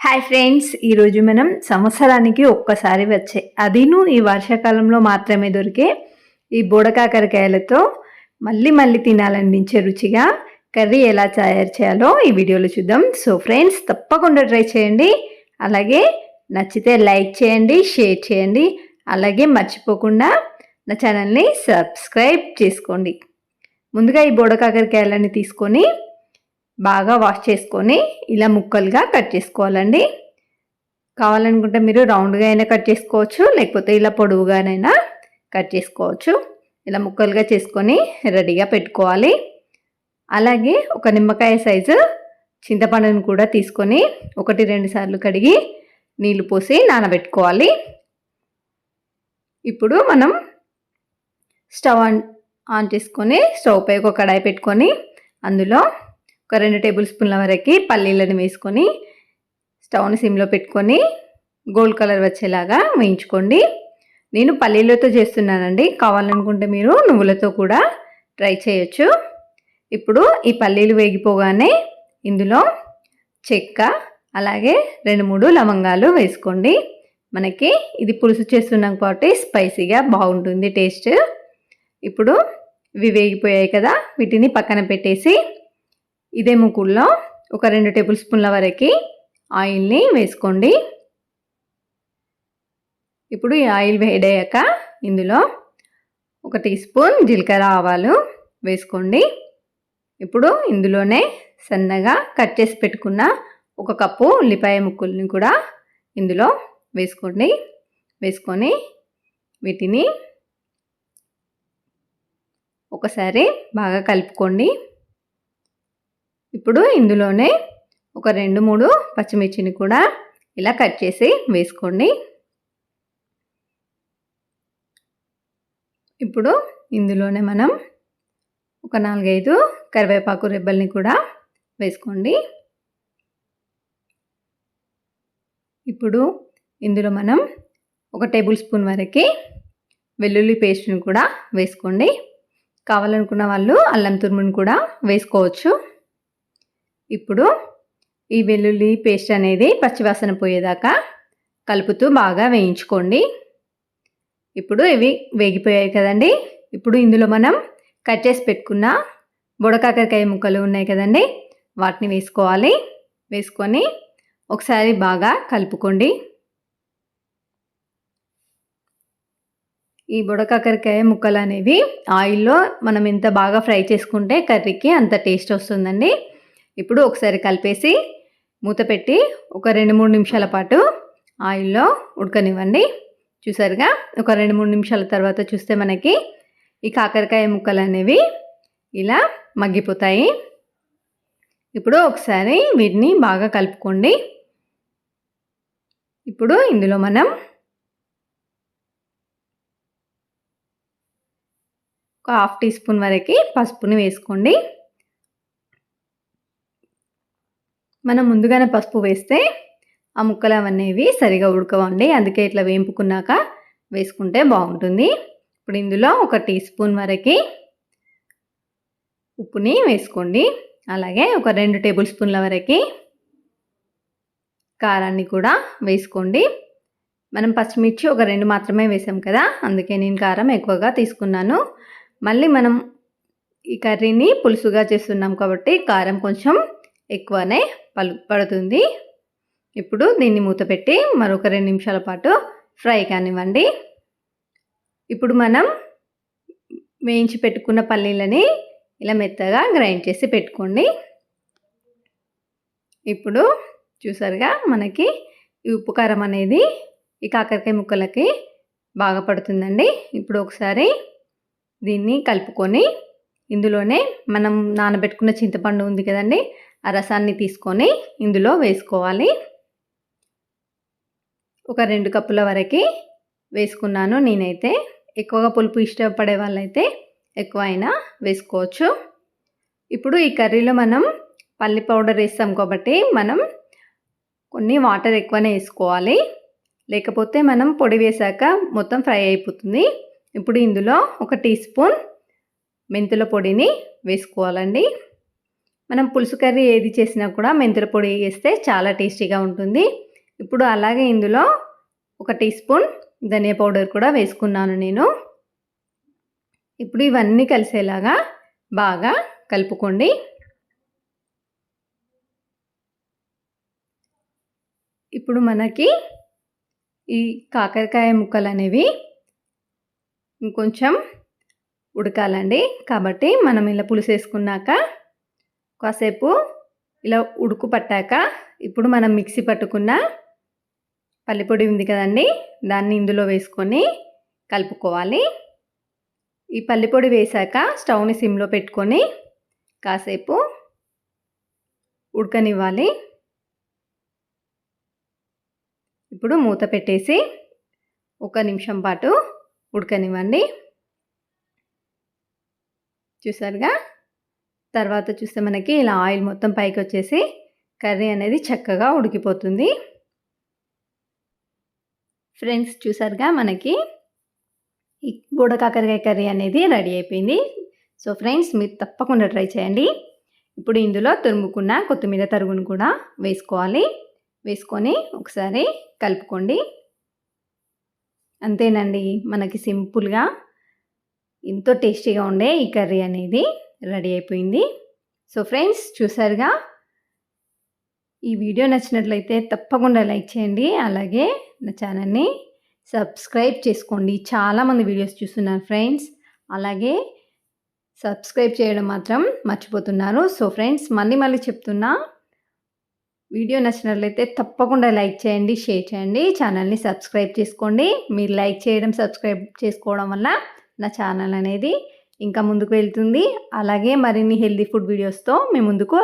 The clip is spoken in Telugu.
హాయ్ ఫ్రెండ్స్ ఈరోజు మనం సంవత్సరానికి ఒక్కసారి వచ్చే అదీను ఈ వర్షాకాలంలో మాత్రమే దొరికే ఈ బోడకాకరకాయలతో మళ్ళీ మళ్ళీ తినాలనిపించే రుచిగా కర్రీ ఎలా తయారు చేయాలో ఈ వీడియోలో చూద్దాం. సో ఫ్రెండ్స్ తప్పకుండా ట్రై చేయండి. అలాగే నచ్చితే లైక్ చేయండి షేర్ చేయండి. అలాగే మర్చిపోకుండా నా ఛానల్ని సబ్స్క్రైబ్ చేసుకోండి. ముందుగా ఈ బోడకాకరకాయలని తీసుకొని బాగా వాష్ చేసుకొని ఇలా ముక్కలుగా కట్ చేసుకోవాలండి. కావాలనుకుంటే మీరు రౌండ్గా అయినా కట్ చేసుకోవచ్చు లేకపోతే ఇలా పొడవుగానైనా కట్ చేసుకోవచ్చు. ఇలా ముక్కలుగా చేసుకొని రెడీగా పెట్టుకోవాలి. అలాగే ఒక నిమ్మకాయ సైజు చింతపండును కూడా తీసుకొని ఒకటి రెండు సార్లు కడిగి నీళ్ళు పోసి నానబెట్టుకోవాలి. ఇప్పుడు మనం స్టవ్ ఆన్ ఆన్ చేసుకొని స్టవ్ పై ఒక కడాయి పెట్టుకొని అందులో ఒక రెండు టేబుల్ స్పూన్ల వరకు పల్లీలను వేసుకొని స్టవ్ని సిమ్లో పెట్టుకొని గోల్డ్ కలర్ వచ్చేలాగా వేయించుకోండి. నేను పల్లీలతో చేస్తున్నానండి. కావాలనుకుంటే మీరు నువ్వులతో కూడా ట్రై చేయొచ్చు. ఇప్పుడు ఈ పల్లీలు వేగిపోగానే ఇందులో చెక్క అలాగే రెండు మూడు లవంగాలు వేసుకోండి. మనకి ఇది పులుసు చేస్తున్నాం కాబట్టి స్పైసీగా బాగుంటుంది టేస్ట్. ఇప్పుడు ఇవి వేగిపోయాయి కదా వీటిని పక్కన పెట్టేసి ఇదే ముక్కుల్లో ఒక రెండు టేబుల్ స్పూన్ల వరకు ఆయిల్ని వేసుకోండి. ఇప్పుడు ఈ ఆయిల్ వేడయ్యాక ఇందులో ఒక టీ స్పూన్ జీలకర్ర ఆవాలు వేసుకోండి. ఇప్పుడు ఇందులోనే సన్నగా కట్ చేసి పెట్టుకున్న ఒక కప్పు ఉల్లిపాయ ముక్కల్ని కూడా ఇందులో వేసుకోండి. వేసుకొని వీటిని ఒకసారి బాగా కలుపుకోండి. ఇప్పుడు ఇందులోనే ఒక రెండు మూడు పచ్చిమిర్చిని కూడా ఇలా కట్ చేసి వేసుకోండి. ఇప్పుడు ఇందులోనే మనం ఒక నాలుగైదు కరివేపాకు రెబ్బల్ని కూడా వేసుకోండి. ఇప్పుడు ఇందులో మనం ఒక టేబుల్ స్పూన్ వరకు వెల్లుల్లి పేస్ట్ని కూడా వేసుకోండి. కావాలనుకున్న వాళ్ళు అల్లం తురుముని కూడా వేసుకోవచ్చు. ఇప్పుడు ఈ వెల్లుల్లి పేస్ట్ అనేది పచ్చివాసన పోయేదాకా కలుపుతూ బాగా వేయించుకోండి. ఇప్పుడు ఇవి వేగిపోయాయి కదండి. ఇప్పుడు ఇందులో మనం కట్ చేసి పెట్టుకున్న బుడకాకరకాయ ముక్కలు ఉన్నాయి కదండి. వాటిని వేసుకోవాలి. వేసుకొని ఒకసారి బాగా కలుపుకోండి. ఈ బుడకాకరకాయ ముక్కలు అనేవి ఆయిల్లో మనం ఎంత బాగా ఫ్రై చేసుకుంటే కర్రీకి అంత టేస్ట్ వస్తుందండి. ఇప్పుడు ఒకసారి కలిపేసి మూత పెట్టి ఒక రెండు మూడు నిమిషాల పాటు ఆయిల్లో ఉడకనివ్వండి. చూసారుగా? ఒక రెండు మూడు నిమిషాల తర్వాత చూస్తే మనకి ఈ కాకరకాయ ముక్కలు అనేవి ఇలా మగ్గిపోతాయి. ఇప్పుడు ఒకసారి వీటిని బాగా కలుపుకోండి. ఇప్పుడు ఇందులో మనం ఒక హాఫ్ టీ స్పూన్ వరకు పసుపుని వేసుకోండి. మనం ముందుగానే పసుపు వేస్తే ఆ ముక్కలు అవన్నీ సరిగా ఉడకవండి. అందుకే ఇట్లా వేంపుకున్నాక వేసుకుంటే బాగుంటుంది. ఇప్పుడు ఇందులో ఒక టీ స్పూన్ వరకు ఉప్పుని వేసుకోండి. అలాగే ఒక రెండు టేబుల్ స్పూన్ల వరకు కారాన్ని కూడా వేసుకోండి. మనం పచ్చిమిర్చి ఒక రెండు మాత్రమే వేసాం కదా అందుకే నేను కారం ఎక్కువగా తీసుకున్నాను. మళ్ళీ మనం ఈ కర్రీని పులుసుగా చేస్తున్నాం కాబట్టి కారం కొంచెం ఎక్కువనే పలు పడుతుంది. ఇప్పుడు దీన్ని మూత పెట్టి మరొక రెండు నిమిషాల పాటు ఫ్రై కానివ్వండి. ఇప్పుడు మనం వేయించి పెట్టుకున్న పల్లీలని ఇలా మెత్తగా గ్రైండ్ చేసి పెట్టుకోండి. ఇప్పుడు చూసారుగా మనకి ఈ ఉప్పు కారం అనేది ఈ కాకరకాయ ముక్కలకి బాగా పడుతుందండి. ఇప్పుడు ఒకసారి దీన్ని కలుపుకొని ఇందులోనే మనం నానబెట్టుకున్న చింతపండు ఉంది కదండి ఆ రసాన్ని తీసుకొని ఇందులో వేసుకోవాలి. ఒక రెండు కప్పుల వరకు వేసుకున్నాను నేనైతే. ఎక్కువగా పులుపు ఇష్టపడే వాళ్ళైతే ఎక్కువ అయినా వేసుకోవచ్చు. ఇప్పుడు ఈ కర్రీలో మనం పల్లి పౌడర్ వేస్తాం కాబట్టి మనం కొన్ని వాటర్ ఎక్కువనే వేసుకోవాలి. లేకపోతే మనం పొడి వేసాక మొత్తం ఫ్రై అయిపోతుంది. ఇప్పుడు ఇందులో ఒక టీ స్పూన్ మెంతుల పొడిని వేసుకోవాలండి. మనం పులుసు కర్రీ ఏది చేసినా కూడా మెంతుల పొడి వేస్తే చాలా టేస్టీగా ఉంటుంది. ఇప్పుడు అలాగే ఇందులో ఒక టీ స్పూన్ ధనియా పౌడర్ కూడా వేసుకున్నాను నేను. ఇప్పుడు ఇవన్నీ కలిసేలాగా బాగా కలుపుకోండి. ఇప్పుడు మనకి ఈ కాకరకాయ ముక్కలు అనేవి ఇంకొంచెం ఉడకాలండి. కాబట్టి మనం ఇలా పులుసు వేసుకున్నాక కాసేపు ఇలా ఉడుకు పట్టాక ఇప్పుడు మనం మిక్సీ పట్టుకున్న పల్లిపొడి ఉంది కదండి దాన్ని ఇందులో వేసుకొని కలుపుకోవాలి. ఈ పల్లిపొడి వేశాక స్టవ్ని సిమ్లో పెట్టుకొని కాసేపు ఉడకనివ్వాలి. ఇప్పుడు మూత పెట్టేసి ఒక నిమిషం పాటు ఉడకనివ్వండి. చూసారుగా? తర్వాత చూస్తే మనకి ఇలా ఆయిల్ మొత్తం పైకి వచ్చేసి కర్రీ అనేది చక్కగా ఉడికిపోతుంది. ఫ్రెండ్స్ చూసారుగా మనకి ఈ బూడకాకరకాయ కర్రీ అనేది రెడీ అయిపోయింది. సో ఫ్రెండ్స్ మీరు తప్పకుండా ట్రై చేయండి. ఇప్పుడు ఇందులో తురుముకున్న కొత్తిమీర తరుగును కూడా వేసుకోవాలి. వేసుకొని ఒకసారి కలుపుకోండి. అంతేనండి మనకి సింపుల్గా ఎంతో టేస్టీగా ఉండే ఈ కర్రీ అనేది. రెడీ అయిపోయింది. సో ఫ్రెండ్స్ చూసారుగా? ఈ వీడియో నచ్చినట్లయితే తప్పకుండా లైక్ చేయండి. అలాగే నా ఛానల్ని సబ్స్క్రైబ్ చేసుకోండి. చాలామంది వీడియోస్ చూస్తున్నారు ఫ్రెండ్స్. అలాగే సబ్స్క్రైబ్ చేయడం మాత్రం మర్చిపోతున్నారు. సో ఫ్రెండ్స్ మళ్ళీ మళ్ళీ చెప్తున్నా వీడియో నచ్చినట్లయితే తప్పకుండా లైక్ చేయండి షేర్ చేయండి ఛానల్ని సబ్స్క్రైబ్ చేసుకోండి. మీరు లైక్ చేయడం సబ్స్క్రైబ్ చేసుకోవడం వల్ల నా ఛానల్ అనేది ఇంకా ముందుకు వెళ్తుంది. అలాగే మరిన్ని హెల్దీ ఫుడ్ వీడియోస్తో మీ ముందుకు